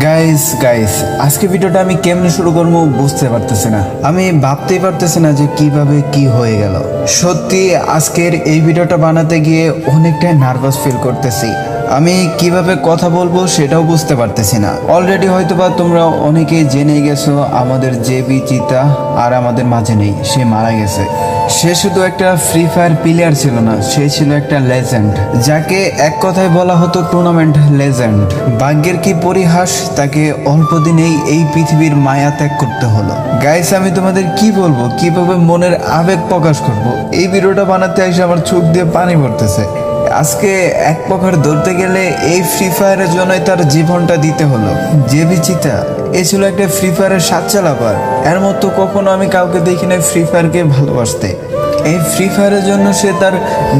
Guys guys আজকে ভিডিওটা আমি কেমনে শুরু করব বুঝতে পারতেছি না। আমি ভাবতেই পারতেছি না যে কীভাবে কি হয়ে গেল। সত্যি, আজকের এই ভিডিওটা বানাতে গিয়ে অনেকটাই নার্ভাস ফিল করতেছি। আমি কীভাবে কথা বলব সেটাও বুঝতে পারতেছি না। অলরেডি হয়তোবা তোমরা অনেকেই জেনে গেছো, আমাদের জেবি চিতা আর আমাদের মাঝে নেই, সে মারা গেছে। সে শুধু একটা ফ্রি ফায়ার প্লেয়ার ছিল না, সে ছিল একটা লেজেন্ড যাকে এক কথায় বলা হতো টুর্নামেন্ট লেজেন্ড ভাগ্যের কি পরিহাস, তাকে অল্প দিনেই এই পৃথিবীর মায়া ত্যাগ করতে হলো। গাইস আমি তোমাদের কি বলব? কীভাবে মনের আবেগ প্রকাশ করব? এই ভিডিওটা বানাতে এসে আমার চোখ দিয়ে পানি পড়তেছে। আজকে এক প্রকার ধরতে গেলে এই ফ্রি ফায়ারের জন্যই তার জীবনটা দিতে হলো। যে বিচিতা এ ছিল একটা ফ্রি ফায়ারের সাত চালাবার এর মতো কখনো আমি কাউকে দেখি না ফ্রি ফায়ারকে ভালোবাসতে। এই ফ্রি ফায়ারের জন্য সে তার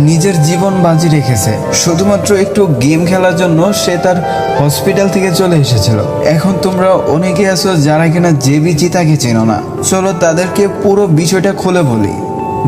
নিজের জীবন বাজি রেখেছে। শুধুমাত্র একটু গেম খেলার জন্য সে তার হসপিটাল থেকে চলে এসেছিল। এখন তোমরা অনেকে আছো যারা কিনা জেবি চিতাকে চেনো না। চলো তাদেরকে পুরো বিষয়টা খুলে বলি।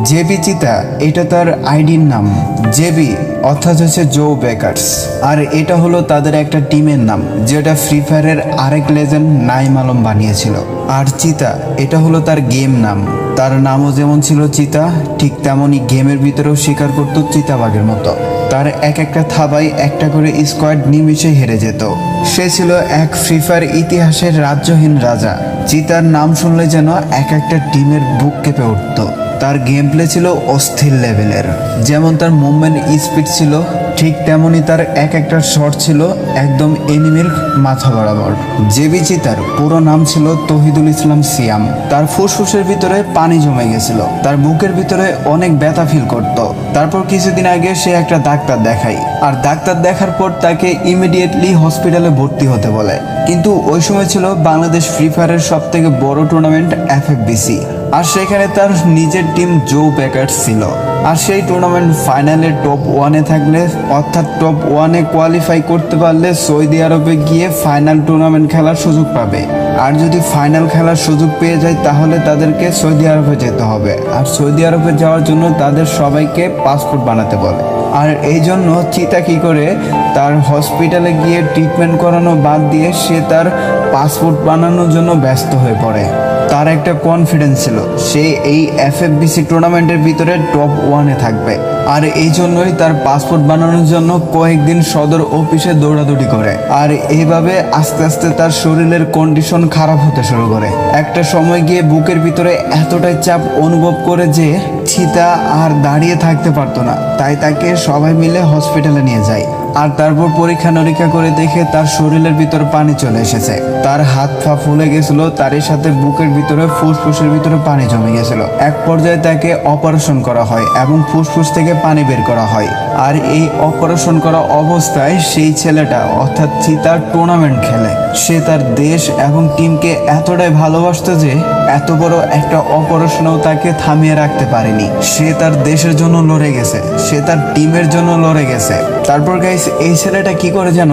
জেবি চিতা, এটা তার আইডির নাম। জেবি অর্থাৎ হচ্ছে জো বেকার্স আর এটা হলো তাদের একটা টিমের নাম, যেটা ফ্রি ফায়ারের আরেক লেজেন্ড নাইম আলম বানিয়েছিল। আর চিতা, এটা হলো তার গেম নাম। তার নামও যেমন ছিল চিতা, ঠিক তেমনই গেমের ভিতরেও স্বীকার করতো চিতাবাগের মতো। তার এক একটা থাবায় একটা করে স্কোয়াড নিমিশে হেরে যেত। সে ছিল এক ফ্রি ফায়ার ইতিহাসের রাজ্যহীন রাজা। চিতার নাম শুনলে যেন এক একটা টিমের বুক কেঁপে উঠতো। তার গেম প্লে ছিল অস্থির লেভেলের যেমন তার মুভমেন্ট স্পিড ছিল, ঠিক তেমনই তার এক একটা শট ছিল একদম এনিমির মাথা বরাবর। জেবি তার পুরো নাম ছিল তহিদুল ইসলাম সিয়াম। তার ফুসফুসের ভিতরে পানি জমে গেছিল। তার বুকের ভিতরে অনেক ব্যথা ফিল করত। তারপর কিছুদিন আগে সে একটা ডাক্তার দেখায়। আর ডাক্তার দেখার পর তাকে ইমিডিয়েটলি হসপিটালে ভর্তি হতে বলে। কিন্তু ওই সময় ছিল বাংলাদেশ ফ্রি ফায়ারের সব থেকে বড় টুর্নামেন্ট এফএফবিসি আর সেখানে তার নিজের টিম জো ব্যাকার্স ছিল। আর সেই টুর্নামেন্ট ফাইনালে টপ ওয়ানে থাকলে, অর্থাৎ টপ ওয়ানে কোয়ালিফাই করতে পারলে সৌদি আরবে গিয়ে ফাইনাল টুর্নামেন্ট খেলার সুযোগ পাবে। আর যদি ফাইনাল খেলার সুযোগ পেয়ে যায়, তাহলে তাদেরকে সৌদি আরবে যেতে হবে। আর সৌদি আরবে যাওয়ার জন্য তাদের সবাইকে পাসপোর্ট বানাতে বলে। আর এই জন্য চিতা কি করে, তার হসপিটালে গিয়ে ট্রিটমেন্ট করানো বাদ দিয়ে সে তার পাসপোর্ট বানানোর জন্য ব্যস্ত হয়ে পড়ে। তার একটা কনফিডেন্স ছিল, সে এই এফএফবিসি টুর্নামেন্টের ভিতরে টপ ওয়ানে থাকবে। আর এই জন্যই তার পাসপোর্ট বানানোর জন্য কয়েকদিন সদর অফিসে দৌড়াদৌড়ি করে। আর এইভাবে আস্তে আস্তে তার শরীরের কন্ডিশন খারাপ হতে শুরু করে। একটা সময় গিয়ে বুকের ভিতরে এতটাই চাপ অনুভব করে যে চিতা আর দাঁড়িয়ে থাকতে পারতো না। তাই তাকে সবাই মিলে হসপিটালে নিয়ে যায়। আর তারপর পরীক্ষা নিরীক্ষা করে দেখে তার শরীরের ভিতর পানি চলে এসেছে। তার হাত পা ফুলে গেছিল, তারই সাথে বুকের ভিতরে ফুসফুসের ভিতরে পানি জমে গেছিল। এক পর্যায়ে তাকে অপারেশন করা হয় এবং ফুসফুস থেকে পানি বের করা হয়। আর এই অপারেশন করা অবস্থায় সেই ছেলেটা, অর্থাৎ চিতার টুর্নামেন্ট খেলে। সে তার দেশ এবং টিমকে এতটাই ভালোবাসত যে এত বড় একটা অপারেশনও তাকে থামিয়ে রাখতে পারেনি। সে তার দেশের জন্য লড়ে গেছে। সে তার টিমের জন্য লড়ে গেছে। তারপর গাইস এই ছেলেটা কি করে যেন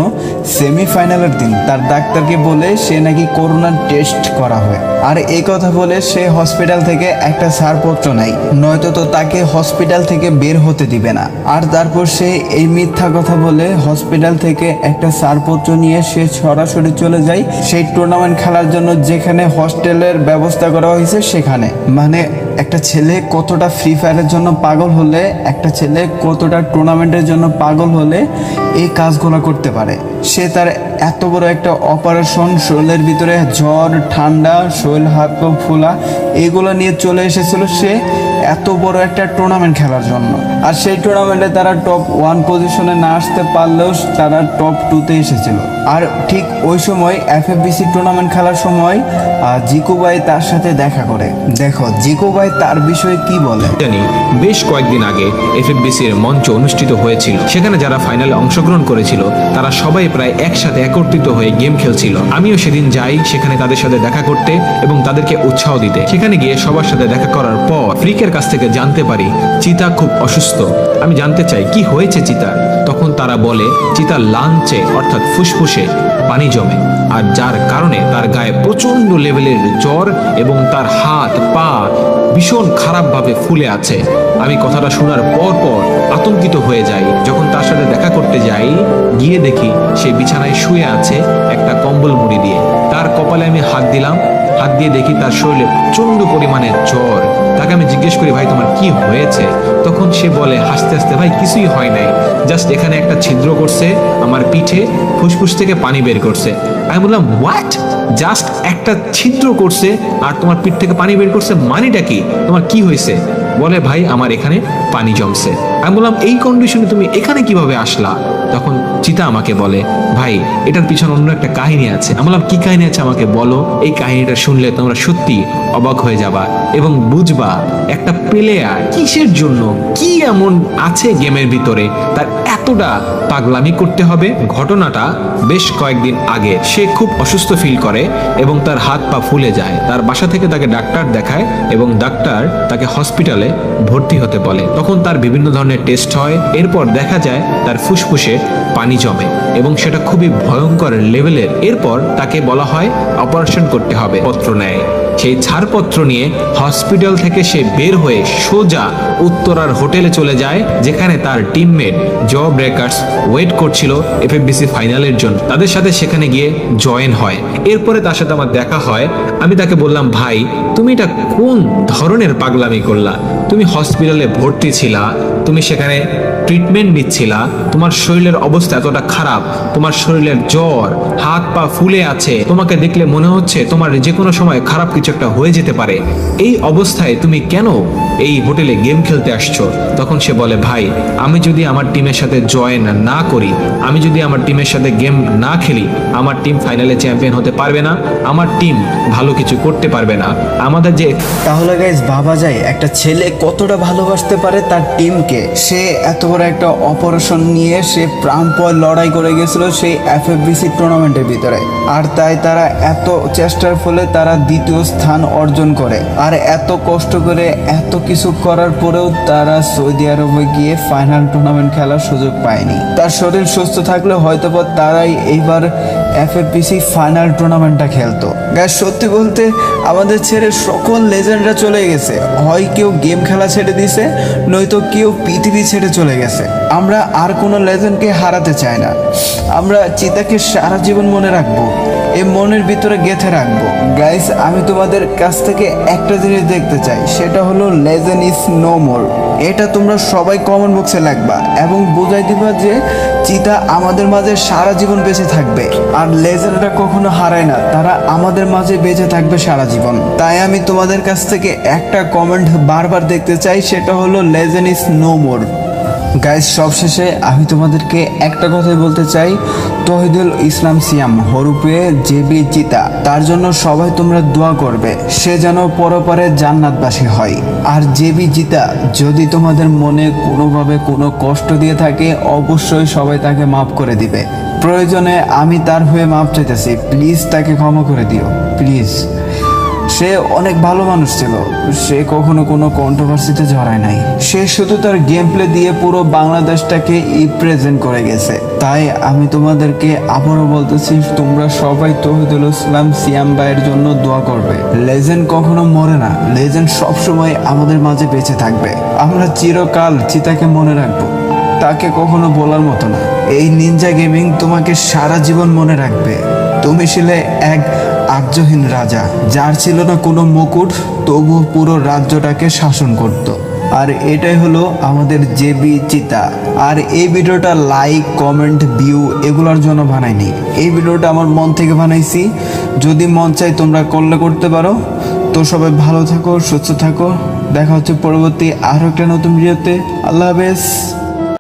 সেমিফাইনালের দিন, তার ডাক্তারকে বলে সে নাকি করোনার টেস্ট করা হয়। আর এই কথা বলে সে হসপিটাল থেকে একটা ছাড়পত্র নেয়। নয়তো তো তাকে হসপিটাল থেকে বের হতে দিবে না। আর তারপর সে এই মিথ্যা কথা বলে হসপিটাল থেকে একটা ছাড়পত্র নিয়ে সে সরাসরি চলে যায় সেই টুর্নামেন্ট খেলার জন্য যেখানে হস্টেলের ব্যবস্থা করা হয়েছে সেখানে। মানে একটা ছেলে কতটা ফ্রি ফায়ারের জন্য পাগল হলে, একটা ছেলে কতটা টুর্নামেন্টের জন্য পাগল হলে এই কাজগুলো করতে পারে। সে তার এত বড় একটা অপারেশন শরীরের ভিতরে জ্বর, ঠান্ডা, শরীর হাত পা ফোলা, এগুলো নিয়ে চলে এসেছিল সে এত বড় একটা টুর্নামেন্ট খেলার জন্য। আর সেই টুর্নামেন্টে তারা টপ ওয়ান পজিশনে না আসতে পারলেও তারা টপ টুতে এসেছিল। আর ঠিক ওই সময় এফএফবিসি টুর্নামেন্ট খেলার সময় আহ, জিকু ভাই তার সাথে দেখা করে। দেখো জিকু ভাই তার বিষয়ে কি বলে? জানি বেশ কয়েকদিন আগে এফএফবিসি এর মঞ্চ অনুষ্ঠিত হয়েছিল। সেখানে যারা ফাইনালে অংশগ্রহণ করেছিল তারা সবাই প্রায় একসাথে একত্রিত হয়ে গেম খেলছিল। আমিও সেদিন যাই সেখানে তাদের সাথে দেখা করতে এবং তাদেরকে উৎসাহ দিতে। সেখানে গিয়ে সবার সাথে দেখা করার পর ফ্রিকের কাছ থেকে জানতে পারি, চিতা খুব অসুস্থ। আমি জানতে চাই, কি হয়েছে চিতার তখন তারা বলে চিতার লাঞ্চে, অর্থাৎ ফুসফুসে, পানি জমে। আর যার কারণে তার গায়ে প্রচণ্ড লেভেলের জ্বর এবং তার হাত, পা ভীষণ খারাপভাবে ফুলে আছে। আমি কথাটা শোনার পর পর আতঙ্কিত হয়ে যাই। যখন তার সাথে দেখা করতে যাই, গিয়ে দেখি সে বিছানায় শুয়ে আছে একটা কম্বল মুড়ি দিয়ে। দিয়ে দেখি তার শরীরে প্রচণ্ড পরিমাণে জ্বর। তাকে আমি জিজ্ঞেস করি, ভাই, তোমার কি হয়েছে? তখন সে বলে, হাসতে হাসতে, ভাই, কিছুই হয় নাই। জাস্ট এখানে একটা ছিদ্র করছে আমার পিঠে, ফুসফুস থেকে পানি বের করছে। আমি বললাম হোয়াট জাস্ট একটা ছিদ্র করছে আর তোমার পিঠ থেকে পানি বের করছে? মানিটা কি? তোমার কি হয়েছে? বলে, ভাই, আমার এখানে পানি জমছে। আমি বললাম, এই কন্ডিশনে তুমি এখানে কীভাবে আসলা? তখন চিতা আমাকে বলে, ভাই, এটার পিছনে অন্য একটা কাহিনী আছে। আমি বললাম, কি কাহিনী আছে আমাকে বলো? এই কাহিনীটা শুনলে তোমরা সত্যি অবাক হয়ে যাবা এবং বুঝবা একটা প্লেয়ার কিসের জন্য, কি এমন আছে গেমের ভিতরে, তার এতটা পাগলামি করতে হবে? ঘটনাটা বেশ কয়েকদিন আগে সে খুব অসুস্থ ফিল করে এবং তার হাত পা ফুলে যায়। তার বাসা থেকে তাকে ডাক্তার দেখায় এবং ডাক্তার তাকে হসপিটালে ভর্তি হতে বলে। তখন তার বিভিন্ন ধরনের টেস্ট হয়। এরপর দেখা যায় তার ফুসফুসে পানি জমে এবং সেটা খুবই ভয়ঙ্কর লেভেলের। এরপর তাকে বলা হয় অপারেশন করতে হবে। পত্র নেয়। সেই ছাড়পত্র নিয়ে হসপিটাল থেকে সে বের হয়ে সোজা উত্তরার হোটেলে চলে যায়, যেখানে তার টিমমেট জ ব্রেকার্স ওয়েট করছিল এফএফবিসি ফাইনালের জন্য। তাদের সাথে সেখানে গিয়ে জয়েন হয়। এরপরে তার সাথে আমার দেখা হয়। আমি তাকে বললাম, ভাই, তুমি এটা কোন ধরনের পাগলামি করলা? তুমি হসপিটালে ভর্তি ছিলা, তুমি সেখানে ট্রিটমেন্ট নিচ্ছিলা, তোমার শরীরের অবস্থা এতটা খারাপ, তোমার শরীরের জ্বর, হাত পা ফুলে আছে, তোমাকে দেখলে মনে হচ্ছে তোমার যে কোনো সময় খারাপ কিছু একটা হয়ে যেতে পারে। এই অবস্থায় তুমি কেন এই হোটেলে গেম খেলতে আসছো? তখন সে বলে, ভাই, আমি যদি আমার টিমের সাথে জয়েন না করি, আমি যদি আমার টিমের সাথে গেম না খেলি, আমার টিম ফাইনালে চ্যাম্পিয়ন হতে পারবে না, আমার টিম ভালো কিছু করতে পারবে না। আমাদের যে তাহলে গাইজ ভাবা যায়, একটা ছেলে কতটা ভালোবাসতে পারে তার টিমকে? সে এত বড় একটা অপারেশন নিয়ে সে প্রাণপয় লড়াই করে গেছিল সেই এফএফবিসি টুর্নামেন্টের ভিতরে। আর তাই তারা এত চেষ্টার ফলে তারা দ্বিতীয় স্থান অর্জন করে। আর এত কষ্ট করে এত কিছু করার পরেও তারা সৌদি আরবে গিয়ে ফাইনাল টুর্নামেন্ট খেলার সুযোগ পায়নি। তার শরীর সুস্থ থাকলে হয়তো তারাই এইবার এফএফপিসি ফাইনাল টুর্নামেন্টটা খেলতো। গাইস সত্যি বলতে আমাদের ছেড়ে সকল লেজেন্ডরা চলে গেছে। হয় কেউ গেম খেলা ছেড়ে দিছে, নয়তো কেউ পৃথিবী ছেড়ে চলে গেছে। আমরা আর কোনো লেজেন্ডকে হারাতে চাই না। আমরা চিতাকে সারা জীবন মনে রাখব এই মনের ভিতরে গেঁথে রাখব। গাইস আমি তোমাদের কাছ থেকে একটা জিনিস দেখতে চাই, সেটা হলো লেজেন্ড ইজ নো মোর এটা তোমরা সবাই কমেন্ট বক্সে লাগবা এবং বোঝাই দিবা যে চিতা আমাদের মাঝে সারা জীবন বেঁচে থাকবে। আর লেজেন্ডরা কখনো হারায় না, তারা আমাদের মাঝে বেঁচে থাকবে সারা জীবন। তাই আমি তোমাদের কাছ থেকে একটা কমেন্ট বারবার দেখতে চাই, সেটা হলো legend is no more guys সবশেষে আমি তোমাদেরকে একটা কথাই বলতে চাই। তহিদুল ইসলাম সিয়াম, হরুপে জেবি চিতা, তার জন্য সবাই তোমরা দোয়া করবে, সে যেন পরপারে জান্নাতবাসী হয়। আর জেবি জিতা যদি তোমাদের মনে কোনোভাবে কোনো কষ্ট দিয়ে থাকে, অবশ্যই সবাই তাকে মাফ করে দিবে। প্রয়োজনে আমি তার হয়ে মাফ চাইতেছি, প্লিজ তাকে ক্ষমা করে দিও, প্লিজ। সে অনেক ভালো মানুষ ছিল। সে কখনো কোনো কন্ট্রোভার্সিতে জড়ায় নাই। সে শুধু তার গেম প্লে দিয়ে পুরো বাংলাদেশটাকে প্রেজেন্ট করে গেছে। তাই আমি তোমাদেরকে আবারও বলতেছি, তোমরা সবাই তহিদুল ইসলাম সিয়াম ভাইয়ের জন্য দোয়া করবে। লেজেন্ড কখনো মরে না। লেজেন্ড সবসময় আমাদের মাঝে বেঁচে থাকবে। আমরা চিরকাল চিতাকে মনে রাখব। তাকে কখনো বলার মতো না। এই নিনজা গেমিং তোমাকে সারা জীবন মনে রাখবে। তুমি ছিলে এক আর্যহীন রাজা, যার ছিল না কোনো মুকুট তবু পুরো রাজ্যটাকে শাসন করত। আর এটাই হলো আমাদের জেবি চিতা। আর এই ভিডিওটা লাইক কমেন্ট ভিউ এগুলোর জন্য বানাইনি। এই ভিডিওটা আমার মন থেকে বানাইছি। যদি মন চাই তোমরা করলে করতে পারো। তো সবাই ভালো থাকো, সুস্থ থাকো। দেখা হচ্ছে পরবর্তী আরও একটা নতুন ভিডিওতে। আল্লাহ হাফেজ।